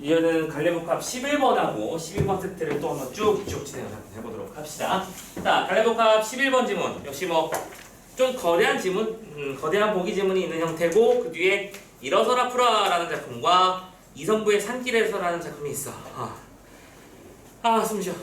이거는 갈래복합 11번하고 12번 세트를 또 한번 쭉쭉 진행을 해보도록 합시다. 자, 갈래복합 11번 지문 역시 뭐 좀 거대한 지문, 음, 거대한 보기 지문이 있는 형태고 그 뒤에 일어서라 풀어라는 작품과 이성부의 산길에서라는 작품이 있어. 아, 아 숨 쉬어,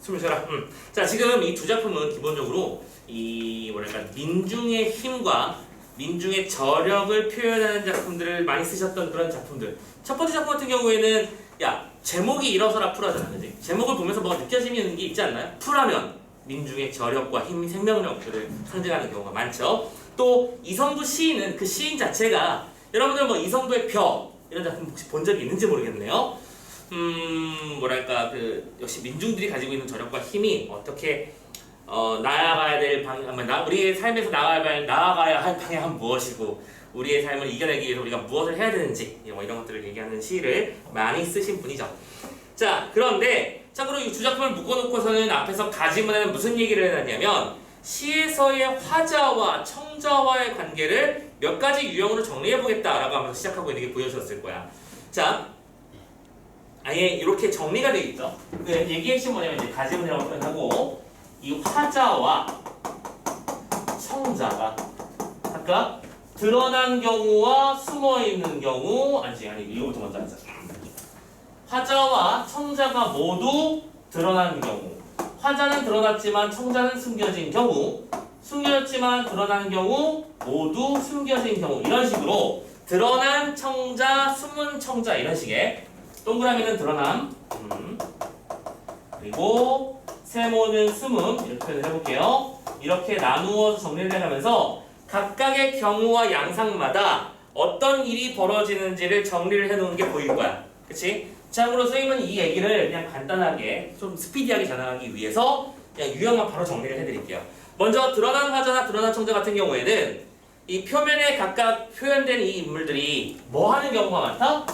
숨을 쉬어라. 음. 자, 지금 이 두 작품은 기본적으로 이 뭐랄까 민중의 힘과 민중의 저력을 표현하는 작품들을 많이 쓰셨던 그런 작품들. 첫 번째 작품 같은 경우에는 야 제목이 일어서라 풀어잖아, 그지? 제목을 보면서 뭐가 느껴지는 게 있지 않나요? 풀하면 민중의 저력과 힘, 생명력들을 상징하는 경우가 많죠. 또 이성부 시인은 그 시인 자체가 여러분들 뭐 이성부의 벼 이런 작품 혹시 본 적이 있는지 모르겠네요. 음 뭐랄까 그 역시 민중들이 가지고 있는 저력과 힘이 어떻게 어, 나아가야 될 방향, 아마 나, 우리의 삶에서 나아가야, 할- 나아가야 할 방향은 무엇이고 우리의 삶을 이겨내기 위해서 우리가 무엇을 해야 되는지 뭐 이런 것들을 얘기하는 시를 많이 쓰신 분이죠. 자 그런데 참고로 이두 작품을 묶어놓고서는 앞에서 가지문에는 무슨 얘기를 해놨냐면 시에서의 화자와 청자와의 관계를 몇 가지 유형으로 정리해보겠다라고 하면서 시작하고 있는 게 보여졌을 거야. 자 아예 이렇게 정리가 되어 있죠. 그 얘기 핵심 뭐냐면 이제 가지문이라고 표현하고 이 화자와 청자가 아까 드러난 경우와 숨어 있는 경우 아니 아니 이거부터 먼저 하자. 화자와 청자가 모두 드러난 경우 화자는 드러났지만 청자는 숨겨진 경우 숨겨졌지만 드러나는 경우 모두 숨겨진 경우 이런 식으로 드러난 청자 숨은 청자 이런 식의 동그라미는 드러남 음. 그리고 세모는 숨음 이렇게 표현을 해볼게요. 이렇게 나누어서 정리를 해가면서 각각의 경우와 양상마다 어떤 일이 벌어지는지를 정리를 해놓은 게 보일 거야. 그치? 참고로 선생님은 이 얘기를 그냥 간단하게 좀 스피디하게 전하기 위해서 그냥 유형만 바로 정리를 해드릴게요. 먼저 드러난 화자나 드러난 청자 같은 경우에는 이 표면에 각각 표현된 이 인물들이 뭐 하는 경우가 많다?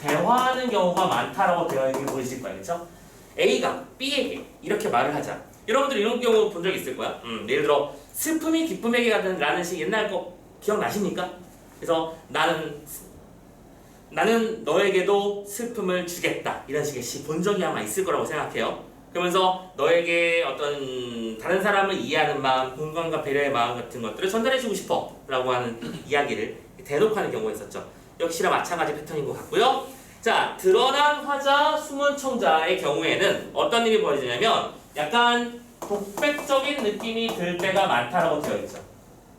대화하는 경우가 많다라고 되어 있는 게 보이실 거예요. 그렇죠? A가 B에게 이렇게 말을 하자. 여러분들 이런 경우 본 적 있을 거야. 음, 예를 들어 슬픔이 기쁨에게 가든 라는 시 옛날 거 기억나십니까? 그래서 나는 나는 너에게도 슬픔을 주겠다 이런 식의 시 본 적이 아마 있을 거라고 생각해요. 그러면서 너에게 어떤 다른 사람을 이해하는 마음, 공감과 배려의 마음 같은 것들을 전달해주고 싶어라고 하는 이야기를 대놓고 하는 경우가 있었죠. 역시나 마찬가지 패턴인 것 같고요. 자, 드러난 화자, 숨은 청자의 경우에는 어떤 일이 벌어지냐면 약간 독백적인 느낌이 들 때가 많다라고 되어 있죠.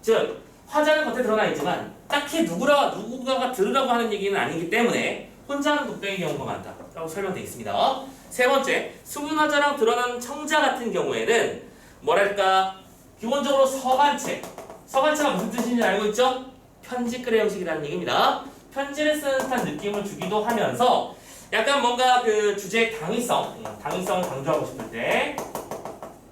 즉, 화자는 겉에 드러나 있지만 딱히 누구라, 누군가가 들으라고 하는 얘기는 아니기 때문에 혼자 하는 독백의 경우가 많다라고 설명되어 있습니다. 세 번째, 숨은 화자랑 드러난 청자 같은 경우에는 뭐랄까 기본적으로 서간체 서간체가 무슨 뜻인지 알고 있죠? 편지 글의 형식이라는 얘기입니다. 편지를 쓰는 듯한 느낌을 주기도 하면서 약간 뭔가 그 주제의 당위성, 음, 당위성을 강조하고 싶을 때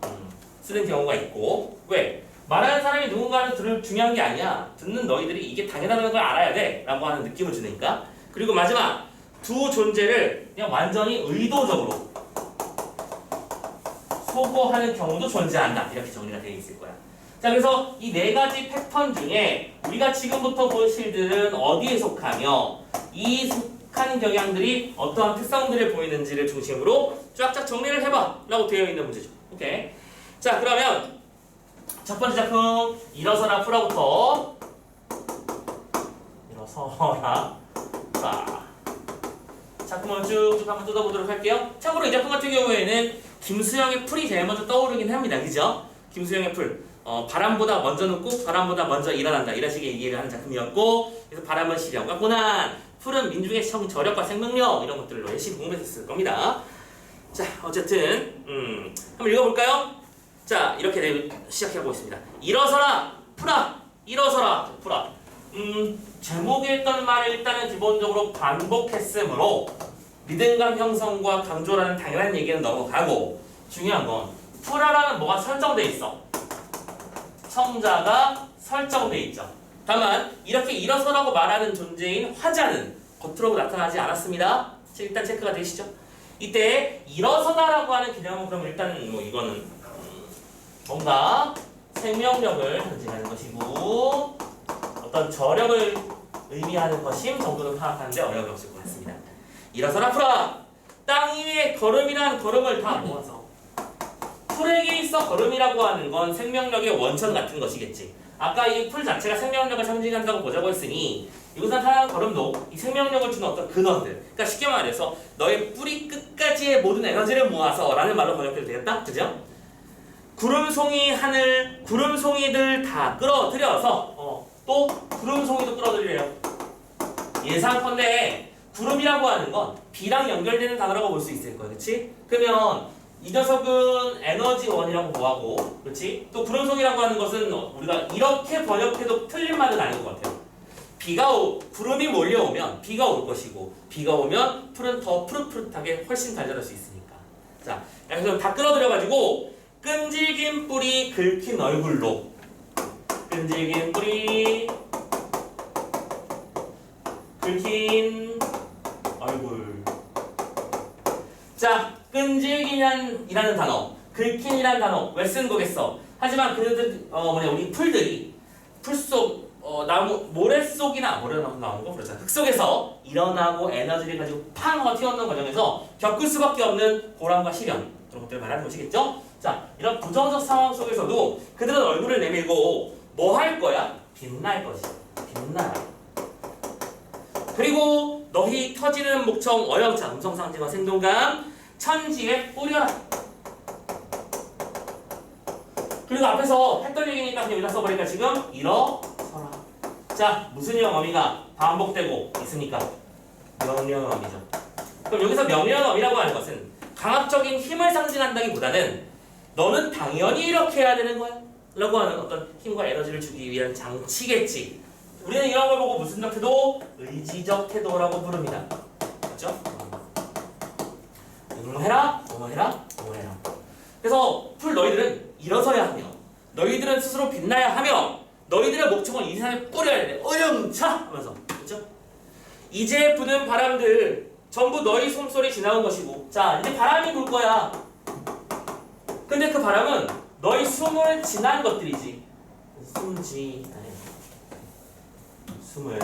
음, 쓰는 경우가 있고 왜? 말하는 사람이 누군가를 들을 중요한 게 아니야. 듣는 너희들이 이게 당연하다는 걸 알아야 돼. 라고 하는 느낌을 주니까. 그리고 마지막 두 존재를 그냥 완전히 의도적으로 소거하는 경우도 존재한다. 이렇게 정리가 되어 있을 거야. 자, 그래서 이 네 가지 패턴 중에 우리가 지금부터 볼 실들은 어디에 속하며 이 속한 경향들이 어떠한 특성들을 보이는지를 중심으로 쫙쫙 정리를 해봐. 라고 되어 있는 문제죠. 오케이. 자, 그러면 첫 번째 작품 일어서라 풀어부터 일어서라 자 작품을 쭉쭉 한번 뜯어보도록 할게요. 참고로 이 작품 같은 경우에는 김수영의 풀이 제일 먼저 떠오르긴 합니다. 그죠? 김수영의 풀. 어, 바람보다 먼저 눕고 바람보다 먼저 일어난다. 이런 식의 얘기를 하는 작품이었고 그래서 바람은 시련과 고난, 풀은 민중의 성, 저력과 생명력 이런 것들을 열심히 공부했을 겁니다. 자, 어쨌든 음, 한번 읽어볼까요? 자, 이렇게 내- 시작해보고 있습니다. 일어서라, 풀아, 일어서라, 풀아. 음, 제목에 있던 말을 일단은 기본적으로 반복했으므로 리듬감 형성과 강조라는 당연한 얘기는 넘어가고 중요한 건 풀아라는 뭐가 설정돼 있어. 청자가 설정돼 있죠. 다만 이렇게 일어서라고 말하는 존재인 화자는 겉으로 나타나지 않았습니다. 자, 일단 체크가 되시죠? 이때 일어서다라고 하는 개념은 그럼 일단 뭐 이거는 음, 뭔가 생명력을 상징하는 것이고 어떤 저력을 의미하는 것임 정도는 파악하는데 어려움이 없을 것 같습니다. 일어서라 풀아 땅 위에 걸음이란 걸음을 다 모아서 풀에게 있어 걸음이라고 하는 건 생명력의 원천 같은 것이겠지 아까 이 풀 자체가 생명력을 상징한다고 보자고 했으니 이곳에 나타나는 걸음도 이 생명력을 주는 어떤 근원들 그러니까 쉽게 말해서 너의 뿌리 끝까지의 모든 에너지를 모아서 라는 말로 번역해도 되겠다? 그죠? 구름송이 하늘 구름송이들 다 끌어들여서 어, 또 구름송이도 끌어들이래요 예상컨대 구름이라고 하는 건 비랑 연결되는 단어라고 볼 수 있을 거야 그치? 그러면 이 녀석은 에너지원이라고 뭐하고 그렇지? 또 구름송이라고 하는 것은 우리가 이렇게 번역해도 틀린 말은 아닌 것 같아요. 비가 오, 구름이 몰려오면 비가 올 것이고 비가 오면 풀은 더 푸릇푸릇하게 훨씬 달달할 수 있으니까. 자 그래서 다 끌어들여가지고 끈질긴 뿌리 긁힌 얼굴로. 끈질긴 뿌리 긁힌 얼굴. 자 끈질긴이라는 단어 긁힌이라는 단어 왜쓴 거겠어? 하지만 그들 어 뭐냐 우리 풀들이 풀속 어, 나무 모래 속이나 모래 나무 나온 거 그렇잖아. 흙 속에서 일어나고 에너지를 가지고 팡 하고 튀어나오는 과정에서 겪을 수밖에 없는 고난과 시련. 그런 것들을 말하는 것이겠죠? 자 이런 부정적 상황 속에서도 그들은 얼굴을 내밀고 뭐 할 거야? 빛날 것이 빛나라. 그리고 너희 터지는 목청 어영차 음성 상징과 생동감 천지에 뿌려라. 그리고 앞에서 했던 얘기니까 그냥 여기다 써버리니까 지금 일어서라. 자 무슨 영어미가 반복되고 있으니까 명령어미죠. 그럼 여기서 명령어미라고 하는 것은 강압적인 힘을 상징한다기보다는 너는 당연히 이렇게 해야 되는 거야? 라고 하는 어떤 힘과 에너지를 주기 위한 장치겠지. 우리는 이런 걸 보고 무슨 태도? 의지적 태도라고 부릅니다. 맞죠? 응모해라, 응모해라, 응모해라. 그래서 풀 너희들은 일어서야 하며 너희들은 스스로 빛나야 하며 너희들의 목청을 이 세상에 뿌려야 돼. 어영차 하면서 그렇죠? 이제 부는 바람들 전부 너희 숨소리 지나온 것이고 자 이제 바람이 불 거야. 근데 그 바람은 너희 숨을 지난 것들이지. 숨지 숨을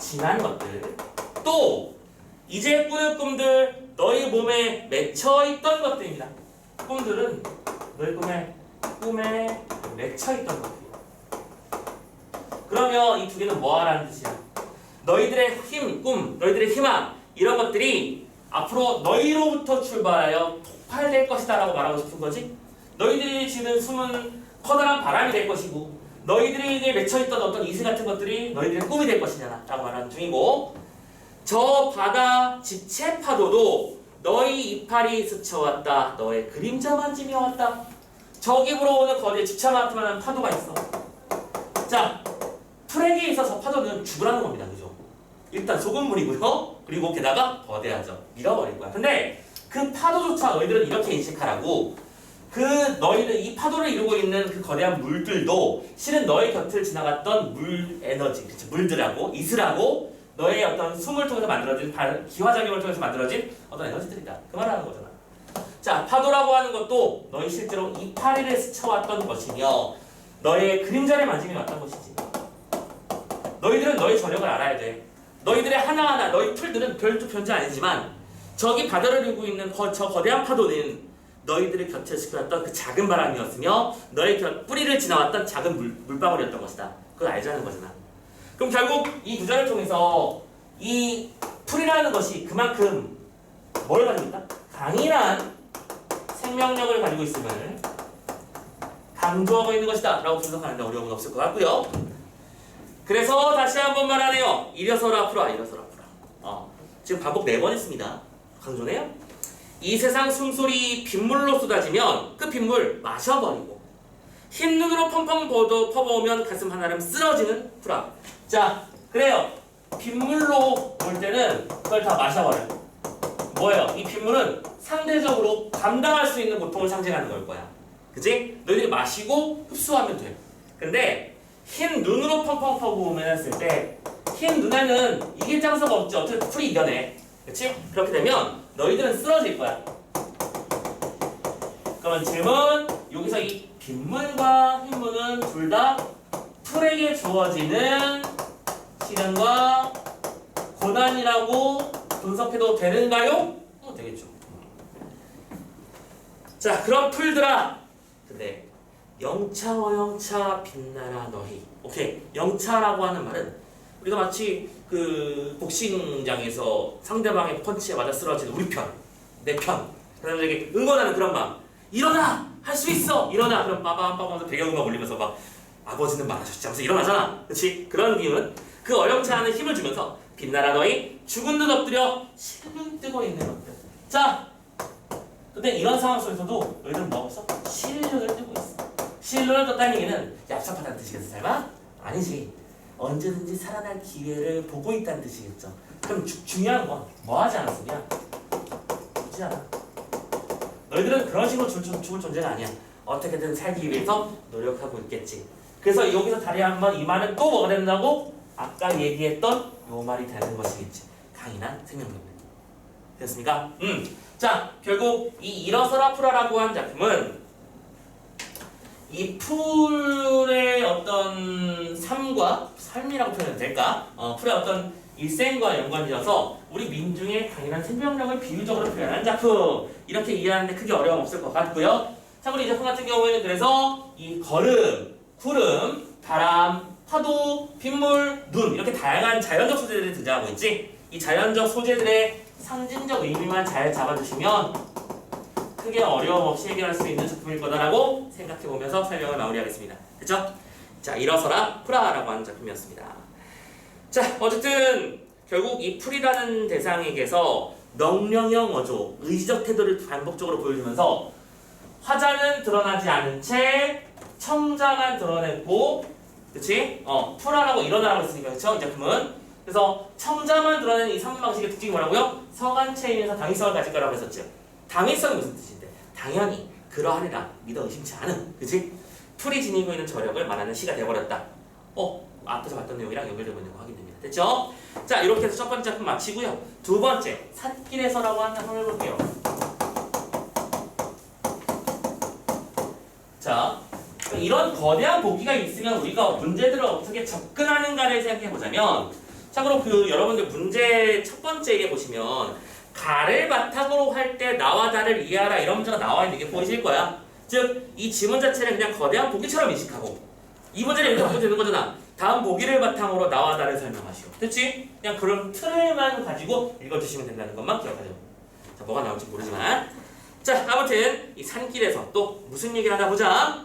지난 것들 또 이제 꾸는 꿈들 너희 몸에 맺혀 있던 것들입니다. 꿈들은 너희 꿈에 꿈에 맺혀 있던 것들이야. 그러면 이 두 개는 뭐하라는 뜻이야? 너희들의 힘, 꿈, 너희들의 희망 이런 것들이 앞으로 너희로부터 출발하여 폭발될 것이다라고 말하고 싶은 거지. 너희들이 지는 숨은 커다란 바람이 될 것이고 너희들에게 맺혀 있던 어떤 이슬 같은 것들이 너희들의 꿈이 될 것이냐라고 말하는 중이고 저 바다 지체 파도도 너희 이파리 스쳐왔다. 너의 그림자 만짐이 왔다. 저기 불어오는 거리에 지차만큼한 파도가 있어. 자, 풀에게 있어서 파도는 죽으라는 겁니다. 그죠? 일단 소금물이고요. 그리고 게다가 거대하죠. 밀어버릴 거야. 근데 그 파도조차 너희들은 이렇게 인식하라고 그 너희들 이 파도를 이루고 있는 그 거대한 물들도 실은 너의 곁을 지나갔던 물 에너지, 그치? 물들하고 이슬하고 너의 어떤 숨을 통해서 만들어진 발- 기화작용을 통해서 만들어진 어떤 에너지들이다. 그 말하는 거잖아. 자, 파도라고 하는 것도 너희 실제로 이파리를 스쳐왔던 것이며 너의 그림자를 만짐이 왔던 것이지. 너희들은 너의 저력을 알아야 돼. 너희들의 하나하나, 너희 풀들은 별도 편지 아니지만 저기 바다를 이루고 있는 거, 저 거대한 파도는 너희들의 곁을 지켜왔던 그 작은 바람이었으며 너의 곁 뿌리를 지나왔던 작은 물, 물방울이었던 것이다. 그걸 알자는 거잖아. 그럼 결국 이 구절을 통해서 이 풀이라는 것이 그만큼 뭘 가집니까? 강인한 생명력을 가지고 있음을 강조하고 있는 것이다 라고 분석하는데 어려움은 없을 것 같고요. 그래서 다시 한번 말하네요. 일어서라 풀어 일어서라 풀어. 어, 지금 반복 네 번 했습니다. 강조네요. 이 세상 숨소리 빗물로 쏟아지면 그 빗물 마셔버리고 흰 눈으로 펑펑 버도 퍼부으면 가슴 하나름 쓰러지는 풀아 자 그래요 빗물로 올 때는 그걸 다 마셔버려요 뭐예요? 이 빗물은 상대적으로 감당할 수 있는 고통을 상징하는 걸 거야. 그지? 너희들이 마시고 흡수하면 돼. 근데 흰 눈으로 펑펑 퍼부으면 했을 때 흰 눈에는 이길 장소가 없지. 어떻게 풀이 이겨내. 그치? 그렇게 되면 너희들은 쓰러질 거야. 그러면 질문 여기서 이 빗물과 흰물은 둘 다 풀에게 주어지는 시련과 고난이라고 분석해도 되는가요? 어, 되겠죠. 자, 그럼 풀들아. 근데 영차 어영차 빛나라 너희. 오케이. 영차라고 하는 말은 우리가 마치 그 복싱장에서 상대방의 펀치에 맞아 쓰러진 우리 편, 내 편. 사람들에게 응원하는 그런 마음. 일어나! 할 수 있어! 일어나! 그럼 빠밤빠밤 하면서 배경음악 울리면서 막 아버지는 말하셨지 하면서 일어나잖아. 그렇지? 그런 기운. 그 어영차하는 힘을 주면서 빛나라 너희 죽은 듯 엎드려 실눈 뜨고 있는 것들. 자, 근데 이런 상황 속에서도 너희들은 뭐 없어? 실눈을 뜨고 있어. 실눈을 떴다는 얘기는 얍삽하다는 뜻이겠어, 설마? 아니지. 언제든지 살아날 기회를 보고 있다는 뜻이겠죠. 그럼 주, 중요한 건 뭐 하지 않았으냐? 죽지 않아. 너희들은 그런 식으로 죽을 존재가 아니야. 어떻게든 살기 위해서 노력하고 있겠지. 그래서 여기서 다시 한번 이 말은 또 뭐가 된다고? 아까 얘기했던 요 말이 되는 것이겠지. 강인한 생명력. 됐습니까? 음. 자, 결국 이 일어서라 풀어라고 한 작품은 이 풀의 어떤 삶과 삶이라고 표현해도 될까? 어, 풀의 어떤 일생과 연관되어서 우리 민중의 강인한 생명력을 비유적으로 표현한 작품 이렇게 이해하는데 크게 어려움 없을 것 같고요. 참고로 이 작품 같은 경우에는 그래서 이 걸음, 구름, 바람, 파도, 빗물, 눈 이렇게 다양한 자연적 소재들이 등장하고 있지. 이 자연적 소재들의 상징적 의미만 잘 잡아주시면 크게 어려움 없이 해결할 수 있는 작품일 거다라고 생각해 보면서 설명을 마무리하겠습니다. 그렇죠? 자, 일어서라 프라라고 하는 작품이었습니다. 자, 어쨌든 결국 이 풀이라는 대상에게서 명령형 어조, 의지적 태도를 반복적으로 보여주면서 화자는 드러나지 않은 채 청자만 드러냈고, 그렇지? 어, 풀하라고 일어나라고 했으니까 그렇죠? 이 작품은 그래서 청자만 드러내는 이 상품 방식의 특징이 뭐라고요? 서간체이면서 당위성을 가질 거라고 했었죠. 당위성이 무슨 뜻인데? 당연히 그러하리라 믿어 의심치 않은, 그렇지? 풀이 지니고 있는 저력을 말하는 시가 되어버렸다. 어, 앞에서 봤던 내용이랑 연결되고 있는 거 확인됩니다. 됐죠? 자, 이렇게 해서 첫 번째 작품 마치고요. 두 번째, 산길에서라고 하는 작품을 볼게요. 자, 이런 거대한 보기가 있으면 우리가 문제들을 어떻게 접근하는가를 생각해 보자면, 참고로 그 여러분들 문제 첫 번째에 보시면 가를 바탕으로 할 때 나와 다를 이해하라 이런 문제가 나와 있는 게 보이실 거야. 즉, 이 지문 자체를 그냥 거대한 보기처럼 인식하고 이 문제를 이렇게 바꾸면 되는 거잖아. 다음 보기를 바탕으로 나와 다를 설명하시오. 됐지? 그냥 그런 틀만 가지고 읽어주시면 된다는 것만 기억하죠. 자, 뭐가 나올지 모르지만. 자, 아무튼 이 산길에서 또 무슨 얘기를 하나 보자.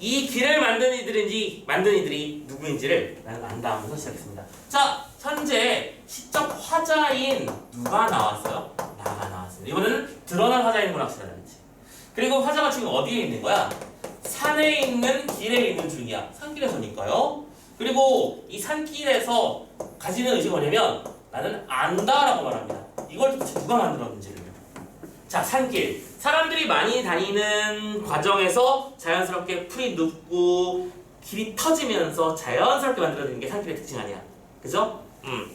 이 길을 만든 이들인지 만든 이들이 누구인지를 나는 안다 하면서 시작했습니다. 자, 현재 시적 화자인 누가 나왔어요? 나가 나왔습니다. 이번에는 드러난 화자인 걸 확실하다 그랬지. 그리고 화자가 지금 어디에 있는 거야? 산에 있는 길에 있는 중이야. 산길에서니까요. 그리고 이 산길에서 가지는 의식이 뭐냐면 나는 안다라고 말합니다. 이걸 도대체 누가 만들었는지를. 자, 산길. 사람들이 많이 다니는 과정에서 자연스럽게 풀이 눕고 길이 터지면서 자연스럽게 만들어지는 게 산길의 특징 아니야. 그죠? 음.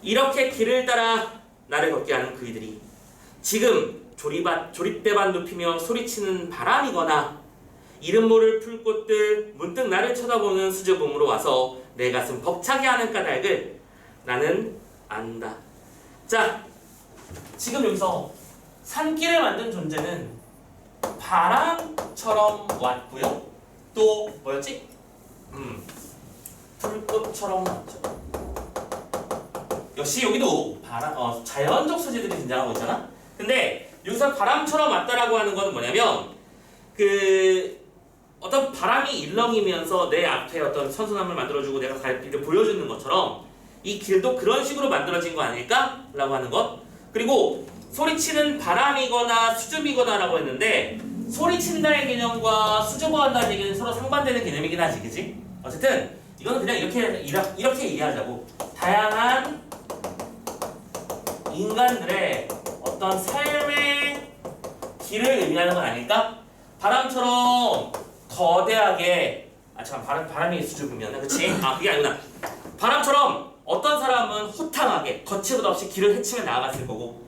이렇게 길을 따라 나를 걷게 하는 그이들이 지금 조리밭, 조립대밭 눕히며 소리치는 바람이거나 이름 모를 풀꽃들 문득 나를 쳐다보는 수줍음으로 와서 내 가슴 벅차게 하는 까닭을 나는 안다. 자, 지금 여기서 산길을 만든 존재는 바람처럼 왔고요. 또 뭐였지? 음, 풀꽃처럼 왔죠. 역시 여기도 바람, 어, 자연적 소재들이 등장하고 있잖아. 근데 여기서 바람처럼 왔다라고 하는 건 뭐냐면 그 어떤 바람이 일렁이면서 내 앞에 어떤 선선함을 만들어주고 내가 갈 길을 보여주는 것처럼 이 길도 그런 식으로 만들어진 거 아닐까라고 하는 것. 그리고 소리치는 바람이거나 수줍이거나라고 했는데 소리친다의 개념과 수줍어한다는 얘기는 서로 상반되는 개념이긴 하지, 그지? 어쨌든 이거는 그냥 이렇게 이렇게, 이해하자고 다양한 인간들의 어떤 삶의 길을 의미하는 건 아닐까? 바람처럼 거대하게 아 잠깐 바람 바람이 수줍으면 그렇지? 아 그게 아니구나. 바람처럼 어떤 사람은 호탕하게 거칠보다 없이 길을 헤치며 나아갔을 거고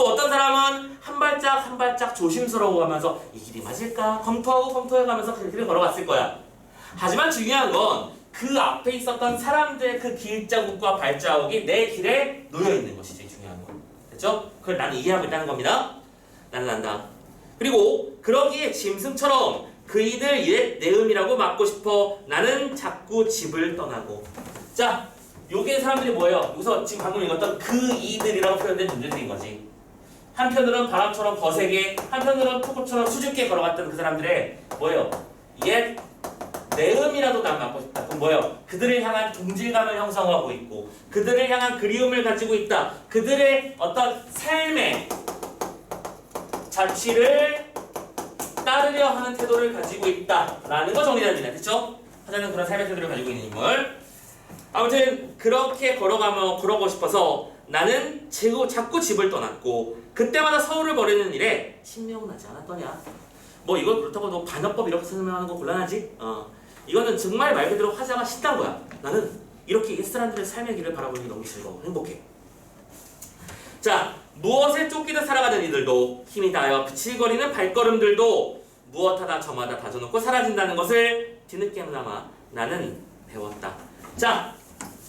또 어떤 사람은 한 발짝 한 발짝 조심스러워하면서 이 길이 맞을까 검토하고 검토해가면서 그 길을 걸어갔을 거야. 하지만 중요한 건 그 앞에 있었던 사람들의 그 길자국과 발자국이 내 길에 놓여 있는 것이 제일 중요한 거. 됐죠? 그걸 나는 이해하고 있다는 겁니다. 나는 안다. 그리고 그러기에 짐승처럼 그이들 옛 내음이라고 막고 싶어 나는 자꾸 집을 떠나고. 자, 요게 사람들이 뭐예요? 여기서 지금 방금 읽었던 그 이들이라고 표현된 존재들인 거지. 한편으로는 바람처럼 거세게, 한편으로는 폭포처럼 수줍게 걸어갔던 그 사람들의 뭐예요? 옛 내음이라도 난 갖고 싶다. 그럼 뭐예요? 그들을 향한 동질감을 형성하고 있고, 그들을 향한 그리움을 가지고 있다. 그들의 어떤 삶의 자취를 따르려 하는 태도를 가지고 있다라는 거 정리됩니다. 그렇죠? 하자는 그런 삶의 태도를 가지고 있는 인물. 아무튼 그렇게 걸어가며 걸어고 싶어서 나는 자꾸 집을 떠났고 그때마다 서울을 버리는 일에 신명은 나지 않았더냐. 뭐 이걸 그렇다고 너 반어법 이렇게 설명하는 거 곤란하지? 어 이거는 정말 말 그대로 화자가 싫단 거야. 나는 이렇게 옛 사람들의 삶의 길을 바라보는 게 너무 즐거워 행복해. 자 무엇에 쫓기듯 살아가는 이들도 힘이 다하여 비칠거리는 발걸음들도 무엇하다 저마다 다져놓고 사라진다는 것을 뒤늦게나마 나는 배웠다. 자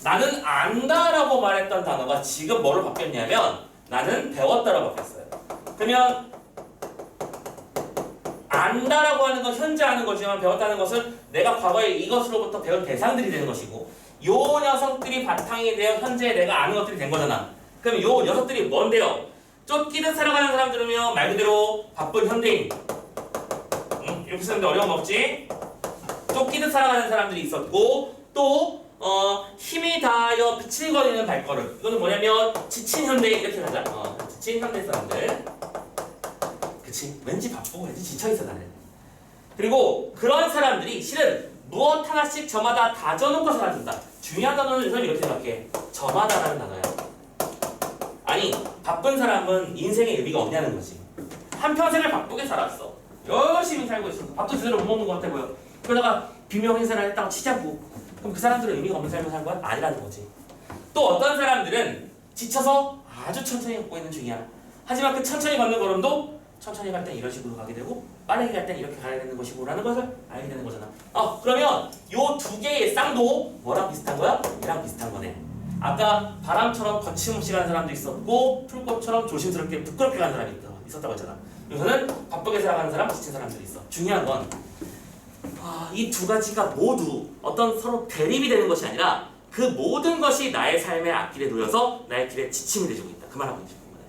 나는 안다라고 말했던 단어가 지금 뭐로 바뀌었냐면 나는 배웠다라고 바뀌었어요. 그러면 안다라고 하는 건 현재 하는 거지만 배웠다는 것은 내가 과거에 이것으로부터 배운 대상들이 되는 것이고 요 녀석들이 바탕이 되어 현재 내가 아는 것들이 된 거잖아. 그럼 요 녀석들이 뭔데요? 쫓기듯 살아가는 사람들이면 말 그대로 바쁜 현대인. 응? 이렇게 쓰는데 어려운 거 없지? 쫓기듯 살아가는 사람들이 있었고 또 어, 힘이 다하여 비칠거리는 발걸음. 이거는 뭐냐면 지친 현대인 이렇게 가자. 어, 지친 현대 사람들. 그치? 왠지 바쁘고 왠지 지쳐있어 나는. 그리고 그런 사람들이 실은 무엇 하나씩 저마다 다져놓고 살아준다. 중요한 단어는 우선 이렇게 생각해. 저마다라는 단어야. 아니 바쁜 사람은 인생의 의미가 없냐는 거지. 한 평생을 바쁘게 살았어. 열심히 살고 있어. 밥도 제대로 못 먹는 것 같아 보여. 그러다가 비명 행세를 했다고 치자고. 그럼 그 사람들은 의미가 없는 삶을 산 건 아니라는 거지. 또 어떤 사람들은 지쳐서 아주 천천히 걷고 있는 중이야. 하지만 그 천천히 걷는 걸음도 천천히 갈 땐 이런 식으로 가게 되고 빠르게 갈 땐 이렇게 가야 되는 것이고라는 것을 알게 되는 거잖아. 어 그러면 요 두 개의 쌍도 뭐랑 비슷한 거야? 얘랑 비슷한 거네. 아까 바람처럼 거침없이 가는 사람도 있었고 풀꽃처럼 조심스럽게 부끄럽게 가는 사람이 있었다고 했잖아. 여기서는 바쁘게 살아가는 사람, 지친 사람들이 있어. 중요한 건 아, 이 두 가지가 모두 어떤 서로 대립이 되는 것이 아니라 그 모든 것이 나의 삶의 앞길에 놓여서 나의 길에 지침이 되고 있다. 그 말하고 있는 거예요.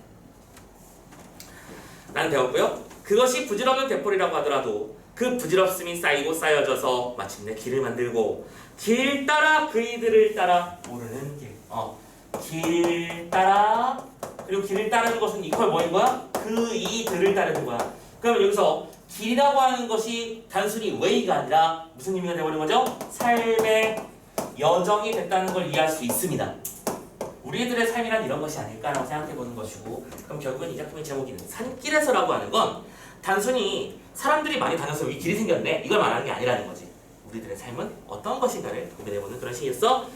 나는 배웠고요. 그것이 부질없는 대포리라고 하더라도 그 부질없음이 쌓이고 쌓여져서 마침내 길을 만들고 길 따라 그 이들을 따라 오르는 길. 어, 길 따라 그리고 길을 따르는 것은 이퀄 뭐인 거야? 그 이들을 따르는 거야. 그러면 여기서 길이라고 하는 것이 단순히 웨이가 아니라 무슨 의미가 되어버린 거죠? 삶의 여정이 됐다는 걸 이해할 수 있습니다. 우리들의 삶이란 이런 것이 아닐까라고 생각해 보는 것이고 그럼 결국은 이 작품의 제목이 산길에서라고 하는 건 단순히 사람들이 많이 다녀서 여기 길이 생겼네 이걸 말하는 게 아니라는 거지 우리들의 삶은 어떤 것인가를 고민해 보는 그런 시였어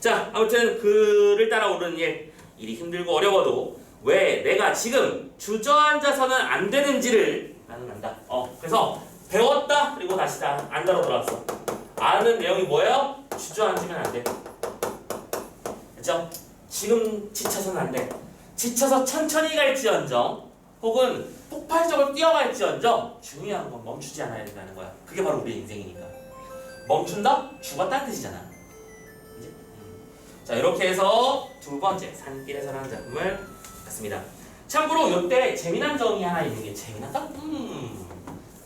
자 아무튼 그를 따라 오르는 일 일이 힘들고 어려워도 왜 내가 지금 주저앉아서는 안 되는지를 안다 어 그래서 배웠다 그리고 다시 다 안다로 돌아왔어 아는 내용이 뭐예요? 주저앉으면 안 돼 그죠? 지금 지쳐서는 안 돼. 지쳐서 천천히 갈지언정 혹은 폭발적으로 뛰어갈지언정 중요한 건 멈추지 않아야 된다는 거야. 그게 바로 우리의 인생이니까. 멈춘다? 죽었다는 뜻이잖아. 이제? 음. 자 이렇게 해서 두 번째 산길에서라는 작품을 봤습니다. 참고로 이때 재미난 점이 하나 있는 게 재미나다? 음.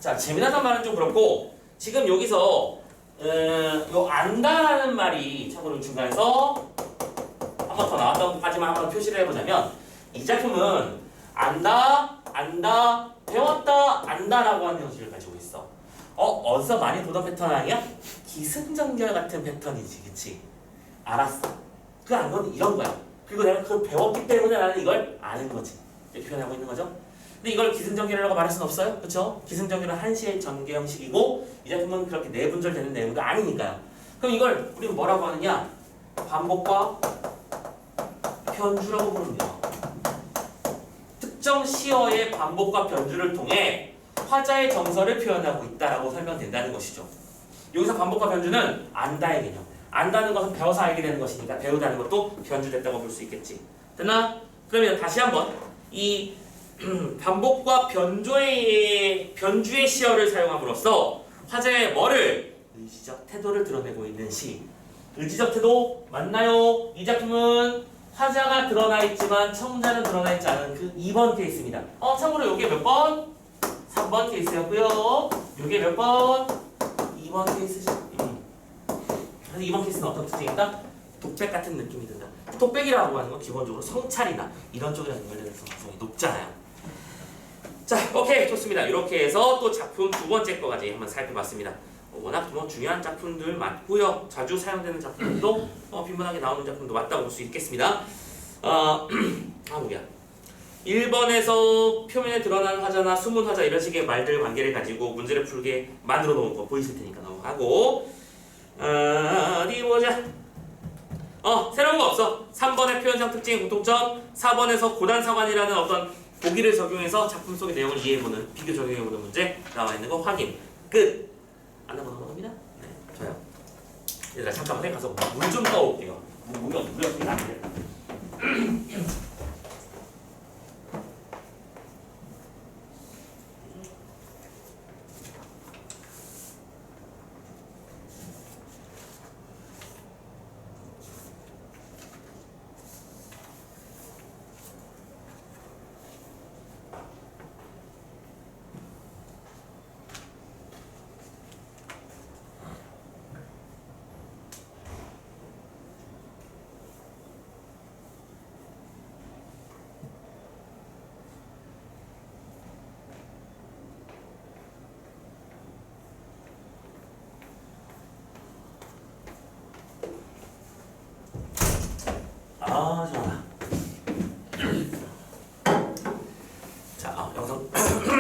자 재미나단 말은 좀 그렇고 지금 여기서 음, 요 안다라는 말이 참고로 중간에서 한 번 더 나왔던 것까지만 한번 표시를 해보자면 이 작품은 안다, 안다, 배웠다, 안다라고 하는 형식을 가지고 있어. 어, 어디서 많이 보던 패턴 아니야? 기승전결 같은 패턴이지, 그치? 알았어. 그 안건 이런 거야. 그리고 내가 그걸 배웠기 때문에 나는 이걸 아는 거지. 이렇게 표현하고 있는 거죠. 근데 이걸 기승전결이라고 말할 수는 없어요. 그렇죠? 기승전결은 한시의 전개 형식이고 이 작품은 그렇게 내분절되는 내용도 아니니까요. 그럼 이걸 우리는 뭐라고 하느냐? 반복과 변주라고 부릅니다. 특정 시어의 반복과 변주를 통해 화자의 정서를 표현하고 있다라고 설명된다는 것이죠. 여기서 반복과 변주는 안다의 개념. 안다는 것은 배워서 알게 되는 것이니까 배우다는 것도 변주됐다고 볼 수 있겠지. 됐나? 그러면 다시 한번 이 반복과 변조의 변주의 시어를 사용함으로써 화제의 뭐를 의지적 태도를 드러내고 있는 시. 의지적 태도 맞나요? 이 작품은 화자가 드러나 있지만 청자는 드러나 있지 않은 그 2번 케이스입니다. 어, 참고로 이게 몇 번? 3번 케이스였고요. 이게 몇 번? 2번 케이스죠. 음. 그래서 2번 케이스는 어떤 특징이 있다? 독백 같은 느낌이 든다. 독백이라고 하는 건 기본적으로 성찰이나 이런 쪽이랑 연결되는 가능성이 높잖아요. 자, 오케이 좋습니다. 이렇게 해서 또 작품 두 번째 거까지 한번 살펴봤습니다. 어, 워낙 뭐 중요한 작품들 많고요. 자주 사용되는 작품도 어, 빈번하게 나오는 작품도 맞다고 볼 수 있겠습니다. 어, 아 뭐야? 1번에서 표면에 드러난 화자나 숨은 화자 이런 식의 말들 관계를 가지고 문제를 풀게 만들어 놓은 거 보이실 테니까 넘어가고 어, 어디 보자. 어 새로운 거 없어. 3번의 표현상 특징의 공통점, 4번에서 고단사관이라는 어떤 보기를 적용해서 작품 속의 내용을 이해해보는 비교 적용해보는 문제 나와 있는 거 확인. 끝. 안 나가는 겁니다. 네, 좋아요. 얘들아 잠깐만 가서 물 좀 떠올게요. 없- 물이 없으면 안 돼.